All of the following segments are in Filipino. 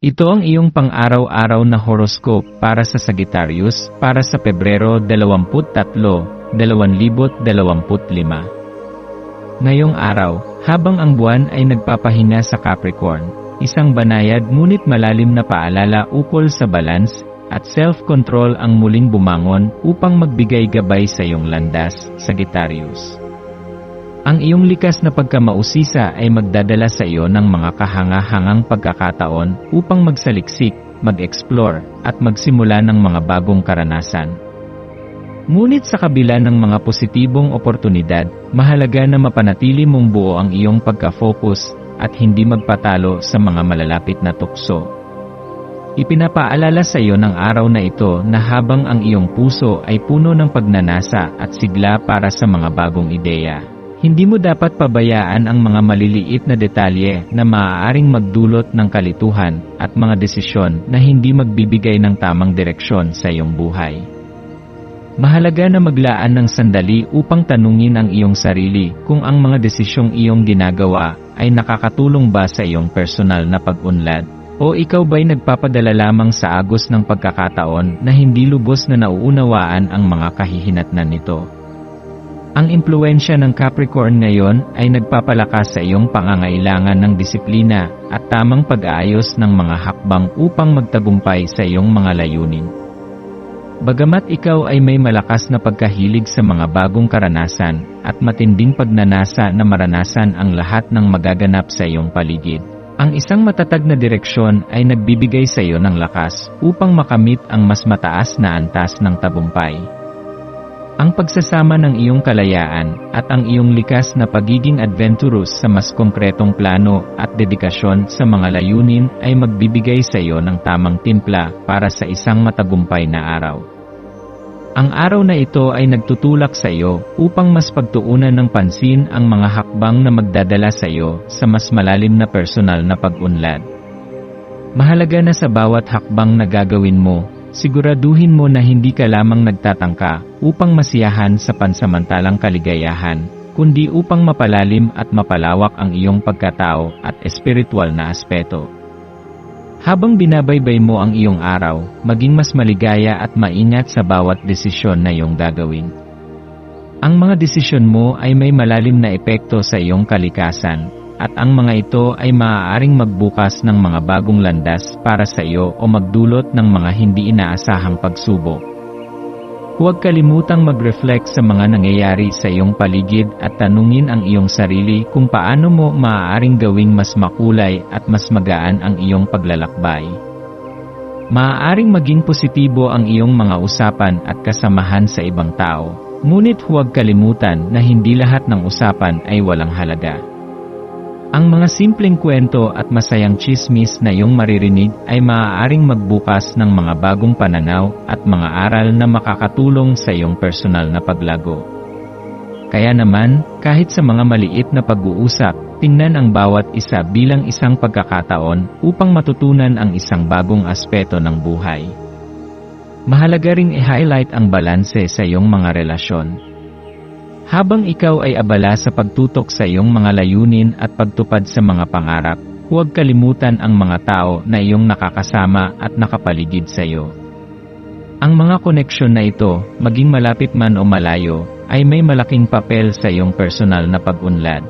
Ito ang iyong pang-araw-araw na horoscope para sa Sagittarius para sa Pebrero 23, 2025. Ngayong araw, habang ang buwan ay nagpapahinga sa Capricorn, isang banayad ngunit malalim na paalala ukol sa balance at self-control ang muling bumangon upang magbigay gabay sa iyong landas, Sagittarius. Ang iyong likas na pagkamausisa ay magdadala sa iyo ng mga kahanga-hangang pagkakataon upang magsaliksik, mag-explore, at magsimula ng mga bagong karanasan. Ngunit sa kabila ng mga positibong oportunidad, mahalaga na mapanatili mong buo ang iyong pagka-focus at hindi magpatalo sa mga malalapit na tukso. Ipinapaalala sa iyo ng araw na ito na habang ang iyong puso ay puno ng pagnanasa at sigla para sa mga bagong ideya, hindi mo dapat pabayaan ang mga maliliit na detalye na maaaring magdulot ng kalituhan at mga desisyon na hindi magbibigay ng tamang direksyon sa iyong buhay. Mahalaga na maglaan ng sandali upang tanungin ang iyong sarili kung ang mga desisyong iyong ginagawa ay nakakatulong ba sa iyong personal na pag-unlad o ikaw ba'y nagpapadala lamang sa agos ng pagkakataon na hindi lubos na nauunawaan ang mga kahihinatnan nito. Ang impluensya ng Capricorn ngayon ay nagpapalakas sa iyong pangangailangan ng disiplina at tamang pag-aayos ng mga hakbang upang magtagumpay sa iyong mga layunin. Bagamat ikaw ay may malakas na pagkahilig sa mga bagong karanasan at matinding pagnanasa na maranasan ang lahat ng magaganap sa iyong paligid, ang isang matatag na direksyon ay nagbibigay sa iyo ng lakas upang makamit ang mas mataas na antas ng tabumpay. Ang pagsasama ng iyong kalayaan at ang iyong likas na pagiging adventurous sa mas konkretong plano at dedikasyon sa mga layunin ay magbibigay sa iyo ng tamang timpla para sa isang matagumpay na araw. Ang araw na ito ay nagtutulak sa iyo upang mas pagtuunan ng pansin ang mga hakbang na magdadala sa iyo sa mas malalim na personal na pag-unlad. Mahalaga na sa bawat hakbang na gagawin mo Siguraduhin mo na hindi ka lamang nagtatangka upang masiyahan sa pansamantalang kaligayahan, kundi upang mapalalim at mapalawak ang iyong pagkatao at espiritual na aspeto. Habang binabaybay mo ang iyong araw, maging mas maligaya at maingat sa bawat desisyon na iyong gagawin. Ang mga desisyon mo ay may malalim na epekto sa iyong kalikasan, at ang mga ito ay maaaring magbukas ng mga bagong landas para sa iyo o magdulot ng mga hindi inaasahang pagsubok. Huwag kalimutang mag-reflect sa mga nangyayari sa iyong paligid at tanungin ang iyong sarili kung paano mo maaaring gawing mas makulay at mas magaan ang iyong paglalakbay. Maaaring maging positibo ang iyong mga usapan at kasamahan sa ibang tao, ngunit huwag kalimutan na hindi lahat ng usapan ay walang halaga. Ang mga simpleng kwento at masayang chismis na iyong maririnig ay maaaring magbukas ng mga bagong pananaw at mga aral na makakatulong sa iyong personal na paglago. Kaya naman, kahit sa mga maliit na pag-uusap, tingnan ang bawat isa bilang isang pagkakataon upang matutunan ang isang bagong aspeto ng buhay. Mahalaga ring i-highlight ang balanse sa iyong mga relasyon habang ikaw ay abala sa pagtutok sa iyong mga layunin at pagtupad sa mga pangarap, huwag kalimutan ang mga tao na iyong nakakasama at nakapaligid sa iyo. Ang mga koneksyon na ito, maging malapit man o malayo, ay may malaking papel sa iyong personal na pag-unlad.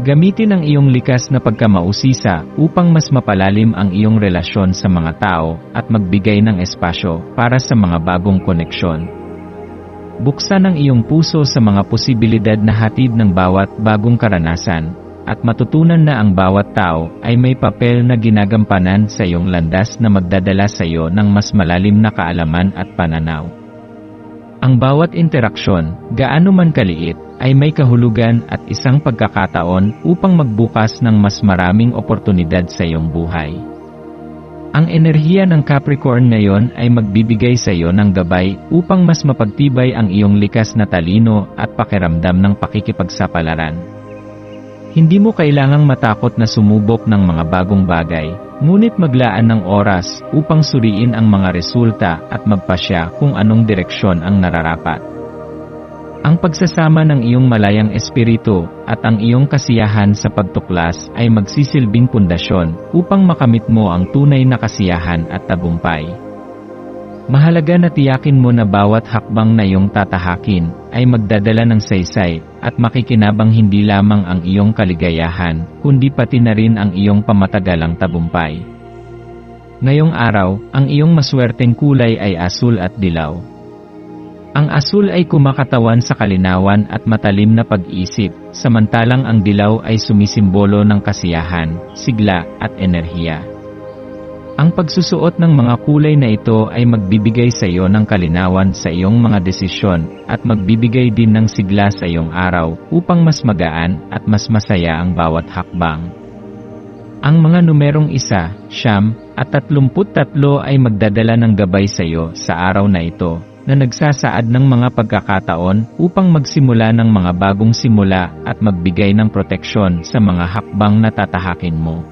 Gamitin ang iyong likas na pagkamausisa upang mas mapalalim ang iyong relasyon sa mga tao at magbigay ng espasyo para sa mga bagong koneksyon. Buksan ang iyong puso sa mga posibilidad na hatid ng bawat bagong karanasan, at matutunan na ang bawat tao ay may papel na ginagampanan sa iyong landas na magdadala sa iyo ng mas malalim na kaalaman at pananaw. Ang bawat interaksyon, gaano man kaliit, ay may kahulugan at isang pagkakataon upang magbukas ng mas maraming oportunidad sa iyong buhay. Ang enerhiya ng Capricorn ngayon ay magbibigay sa iyo ng gabay upang mas mapagtibay ang iyong likas na talino at pakiramdam ng pakikipagsapalaran. Hindi mo kailangang matakot na sumubok ng mga bagong bagay, ngunit maglaan ng oras upang suriin ang mga resulta at magpasya kung anong direksyon ang nararapat. Pagsasama ng iyong malayang espiritu at ang iyong kasiyahan sa pagtuklas ay magsisilbing pundasyon upang makamit mo ang tunay na kasiyahan at tagumpay. Mahalaga na tiyakin mo na bawat hakbang na iyong tatahakin ay magdadala ng saysay at makikinabang hindi lamang ang iyong kaligayahan, kundi pati na rin ang iyong pamatagalang tagumpay. Ngayong araw, ang iyong maswerteng kulay ay asul at dilaw. Ang asul ay kumakatawan sa kalinawan at matalim na pag-isip, samantalang ang dilaw ay sumisimbolo ng kasiyahan, sigla, at enerhiya. Ang pagsusuot ng mga kulay na ito ay magbibigay sa iyo ng kalinawan sa iyong mga desisyon at magbibigay din ng sigla sa iyong araw upang mas magaan at mas masaya ang bawat hakbang. Ang mga numerong isa, siyam, at tatlumput tatlo ay magdadala ng gabay sa iyo sa araw na ito na nagsasaad ng mga pagkakataon upang magsimula ng mga bagong simula at magbigay ng proteksyon sa mga hakbang na tatahakin mo.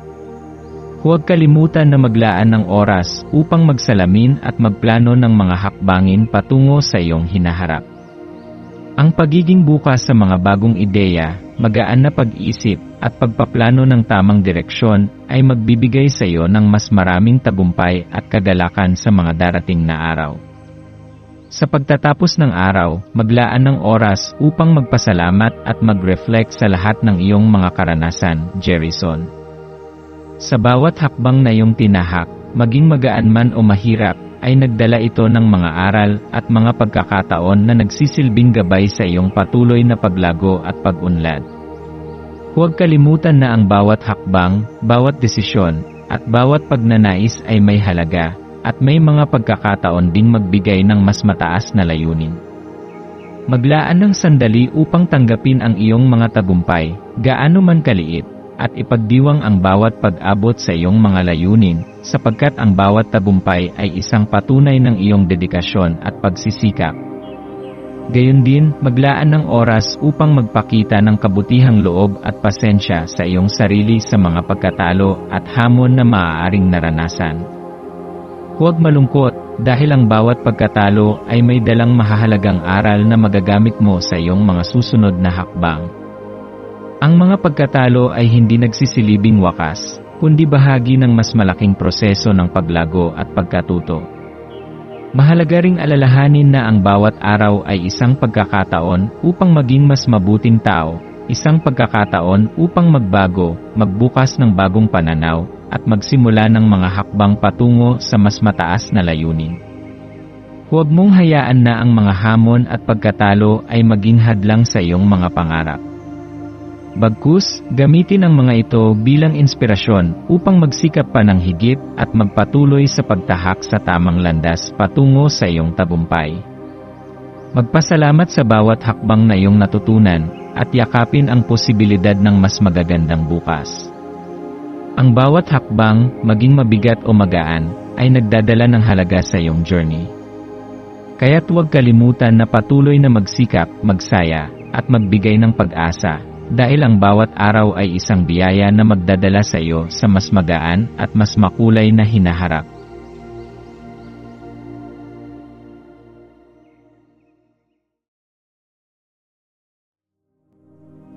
Huwag kalimutan na maglaan ng oras upang magsalamin at magplano ng mga hakbangin patungo sa iyong hinaharap. Ang pagiging bukas sa mga bagong ideya, magaan na pag-isip, at pagpaplano ng tamang direksyon ay magbibigay sa iyo ng mas maraming tagumpay at kagalakan sa mga darating na araw. Sa pagtatapos ng araw, maglaan ng oras upang magpasalamat at mag-reflect sa lahat ng iyong mga karanasan, Jerison. Sa bawat hakbang na iyong tinahak, maging magaan man o mahirap, ay nagdala ito ng mga aral at mga pagkakataon na nagsisilbing gabay sa iyong patuloy na paglago at pag-unlad. Huwag kalimutan na ang bawat hakbang, bawat desisyon, at bawat pagnanais ay may halaga, at may mga pagkakataon ding magbigay ng mas mataas na layunin. Maglaan ng sandali upang tanggapin ang iyong mga tagumpay, gaano man kaliit, at ipagdiwang ang bawat pag-abot sa iyong mga layunin, sapagkat ang bawat tagumpay ay isang patunay ng iyong dedikasyon at pagsisikap. Gayon din, maglaan ng oras upang magpakita ng kabutihang loob at pasensya sa iyong sarili sa mga pagkatalo at hamon na maaaring naranasan. Huwag malungkot, dahil ang bawat pagkatalo ay may dalang mahahalagang aral na magagamit mo sa iyong mga susunod na hakbang. Ang mga pagkatalo ay hindi nagsisilibing wakas, kundi bahagi ng mas malaking proseso ng paglago at pagkatuto. Mahalaga ring alalahanin na ang bawat araw ay isang pagkakataon upang maging mas mabuting tao, isang pagkakataon upang magbago, magbukas ng bagong pananaw, at magsimula ng mga hakbang patungo sa mas mataas na layunin. Huwag mong hayaan na ang mga hamon at pagkatalo ay maging hadlang sa iyong mga pangarap. Bagkus, gamitin ang mga ito bilang inspirasyon upang magsikap pa ng higit at magpatuloy sa pagtahak sa tamang landas patungo sa iyong tagumpay. Magpasalamat sa bawat hakbang na iyong natutunan at yakapin ang posibilidad ng mas magagandang bukas. Ang bawat hakbang, maging mabigat o magaan, ay nagdadala ng halaga sa iyong journey. Kaya't huwag kalimutan na patuloy na magsikap, magsaya, at magbigay ng pag-asa, dahil ang bawat araw ay isang biyaya na magdadala sa iyo sa mas magaan at mas makulay na hinaharap.